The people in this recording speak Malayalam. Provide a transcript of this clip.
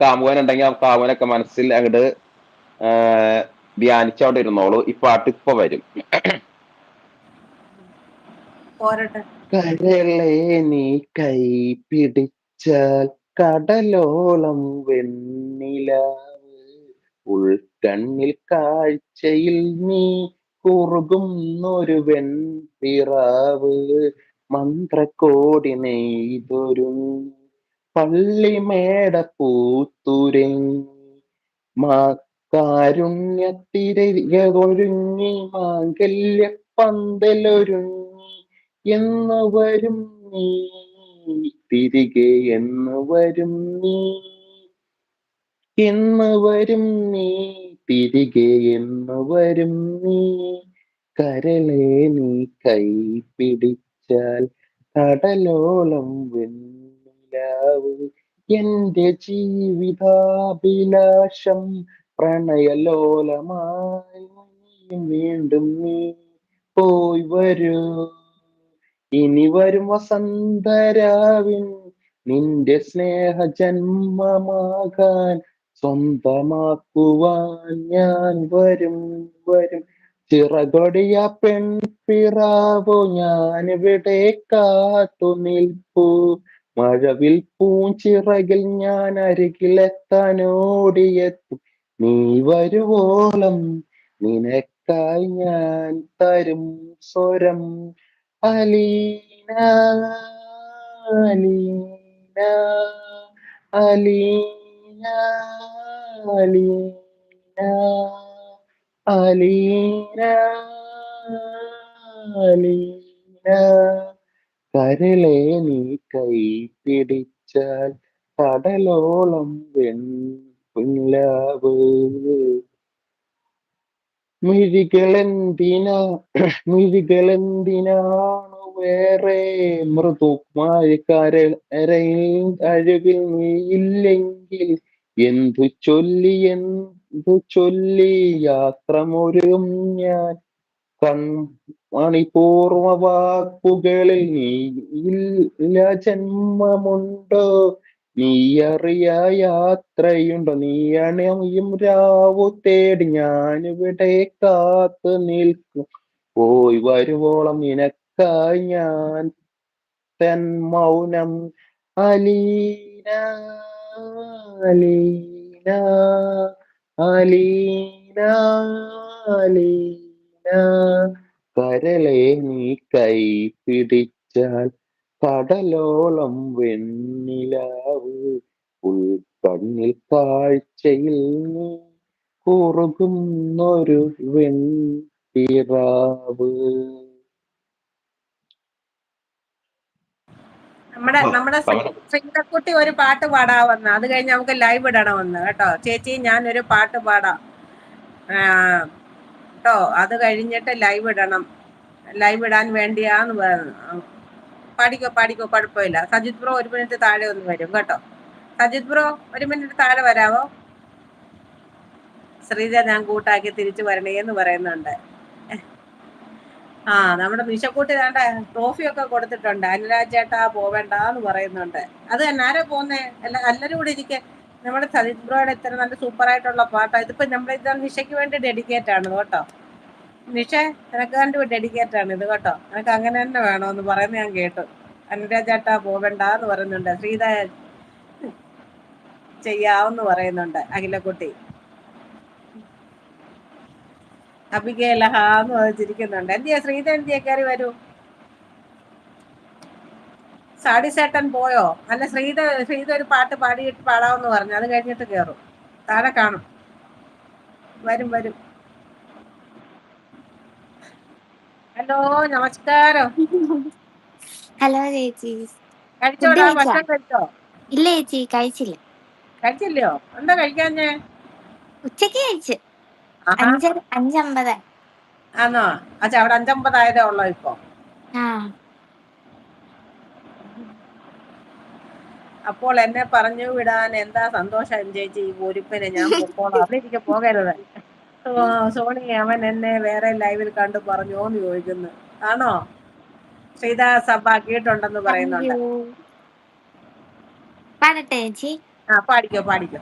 കാമുകനുണ്ടെങ്കിൽ ആ കാമുകനൊക്കെ മനസ്സിൽ അങ്ങോട്ട് ധ്യാനിച്ചോണ്ട് ഇരുന്നോളൂ ഈ പാട്ട് ഇപ്പൊ വരും. കടലെ നീ കൈ പിടിച്ചാൽ കടലോളം വെണ്ണിലാവ്. ഉൾക്കണ്ണിൽ കാഴ്ചയിൽ നീ കുറുകുന്നൊരു വെൺപിറാവ്. മന്ത്രക്കോടി നെയ്തൊരു പള്ളിമേട പൂത്തുരങ്ങി മാ കാരുണ്യത്തിരൊരുങ്ങി മാംഗല്യ പന്തലൊരുങ്ങി എന്ന് വരും നീ തിരികെ എന്ന് വരും നീ എന്ന് വരും നീ തിരികെ എന്ന് വരും നീ. കരളെ നീ കൈ പിടിച്ചാൽ കടലോളം വെണ്ണിലാവ് എന്റെ ജീവിതാഭിലാഷം പ്രണയലോലമായി വീണ്ടും നീ പോയി വരൂ. ഇനി വരും വസന്തരാവിൻ നിന്റെ സ്നേഹ ജന്മമാകാൻ സ്വന്തമാക്കുവാൻ ഞാൻ വരും വരും. ചിറകൊടിയ പെൺപിറാവോ ഞാൻ ഇവിടെ കാത്തു നിൽപ്പൂ. മഴവിൽ പൂഞ്ചിറകിൽ ഞാൻ അരികിലെത്താനോടിയെത്തും. നീ വരുവോളം നിനക്കായി ഞാൻ തരും സ്വരം. അലീന അലീന അലീന അലീന അലീന അലീന. കരളെ നീ കൈ പിടിച്ചാൽ കടലോളം വെൺപുല്ലാവ് മിഴികളെന്തിനാ മിഴികളെന്തിനാണ് വേറെ? മൃദുമായ കരയിൽ അഴകിൽ നീയില്ലെങ്കിൽ എന്തു ചൊല്ലി എന്തു ചൊല്ലി യാത്രമൊരും ഞാൻ. കൺ മണിപൂർവ വാക്കുകളിൽ നീ ഇല്ല ജന്മമുണ്ടോ? നീ അറിയ യാത്രയുണ്ടോ? നീ അണയും രാവു തേടി ഞാനിവിടെ കാത്തു നിൽക്കും. പോയി വരുവോളം നിനക്കായി ഞാൻ തൻ മൗനം അലീന അലീന അലീന അലീന. കരളെ നീ കൈ പിടിച്ചാൽ കടലോളം വെണ്ണിലാവ്. ഉൾക്കണ്ണിൽ കാഴ്ചയിൽ നീ കുറുകുന്നൊരു വെൺപിറാവ്. നമ്മുടെ നമ്മുടെ ശ്രീതക്കുട്ടി ഒരു പാട്ട് പാടാവന്ന് അത് കഴിഞ്ഞ് നമുക്ക് ലൈവ് ഇടണമെന്ന് കേട്ടോ ചേച്ചി ഞാൻ ഒരു പാട്ട് പാടാം. ആ, കേട്ടോ. അത് കഴിഞ്ഞിട്ട് ലൈവ് ഇടണം. ലൈവ് ഇടാൻ വേണ്ടിയാന്ന് പാടിക്കോ പാടിക്കോ കുഴപ്പമില്ല. സജിത് ബ്രോ ഒരു മിനിറ്റ് താഴെ ഒന്ന് വരും കേട്ടോ. സജിത് ബ്രോ ഒരു മിനിറ്റ് താഴെ വരാവോ? ശ്രീജ ഞാൻ കൂട്ടാക്കി തിരിച്ചു വരണേ എന്ന് പറയുന്നുണ്ട്. ആ നമ്മുടെ നിശക്കൂട്ടി വേണ്ട ട്രോഫി ഒക്കെ കൊടുത്തിട്ടുണ്ട്. അനുരാജ് ചേട്ടാ പോവേണ്ട എന്ന് പറയുന്നുണ്ട്. അത് തന്നെ ആരാ പോന്നേ അല്ല എല്ലാരും കൂടി ഇരിക്കെ. നമ്മുടെ സജിത് ബ്രോയുടെ ഇത്ര നല്ല സൂപ്പർ ആയിട്ടുള്ള പാട്ടാ. ഇതിപ്പോ നമ്മുടെ ഇത് നിഷയ്ക്ക് വേണ്ടി ഡെഡിക്കേറ്റ് ആണ് കേട്ടോ. നിഷ നിനക്ക് വേണ്ടി ഡെഡിക്കേറ്റ് ആണ് ഇത് കേട്ടോ. നിനക്ക് അങ്ങനെ തന്നെ വേണമെന്ന് പറയുന്നത് ഞാൻ കേട്ടു. അനുരാജാട്ട പോവണ്ട എന്ന് പറയുന്നുണ്ട്. ശ്രീത ചെയ്യാവെന്ന് പറയുന്നുണ്ട് അഖിലക്കുട്ടി. അബികേല എന്ന് ചിരിക്കുന്നുണ്ട് എന്തിയാ ശ്രീത എന്തിയാ കയറി വരൂ? സാഡി സേട്ടൻ പോയോ? അല്ല ശ്രീത ശ്രീത ഒരു പാട്ട് പാടിയിട്ട് പാടാമെന്ന് പറഞ്ഞു. അത് കഴിഞ്ഞിട്ട് കയറും താഴെ കാണും. വരും വരും. ഹലോ നമസ്കാരം. ഹലോ ചേച്ചി. കഴിച്ചോടാ? കഴിച്ചോ? ഭക്ഷണം കഴിച്ചോ? ഇല്ല ചേച്ചി കഴിച്ചില്ല. കഴിച്ചില്ലയോ? എന്താ കഴിക്കാഞ്ഞേ ഉച്ചയ്ക്ക് കഴിച്ചു. അഞ്ചര അഞ്ചമ്പത്. ആണോ അച്ഛാ അവിടെ അഞ്ചമ്പതായതേ ഉള്ളോ ഇപ്പൊ? ആ. അപ്പോൾ എന്നെ പറഞ്ഞു വിടാൻ എന്താ സന്തോഷം ചേച്ചി ഈ ഒരുപ്പിന് ഞാൻ പൊക്കോളാം അതെനിക്ക് പോകരുത്. സോണി അവൻ എന്നെ വേറെ ലൈവിൽ കണ്ടു പറഞ്ഞോന്ന് ചോദിക്കുന്നു. ആണോ? ശ്രീദാസ് സഭ കേട്ടുണ്ടെന്ന് പറയുന്നുണ്ട്. പാടട്ടെ ചേച്ചി. ആ പാടിക്കോ പാടിക്കോ.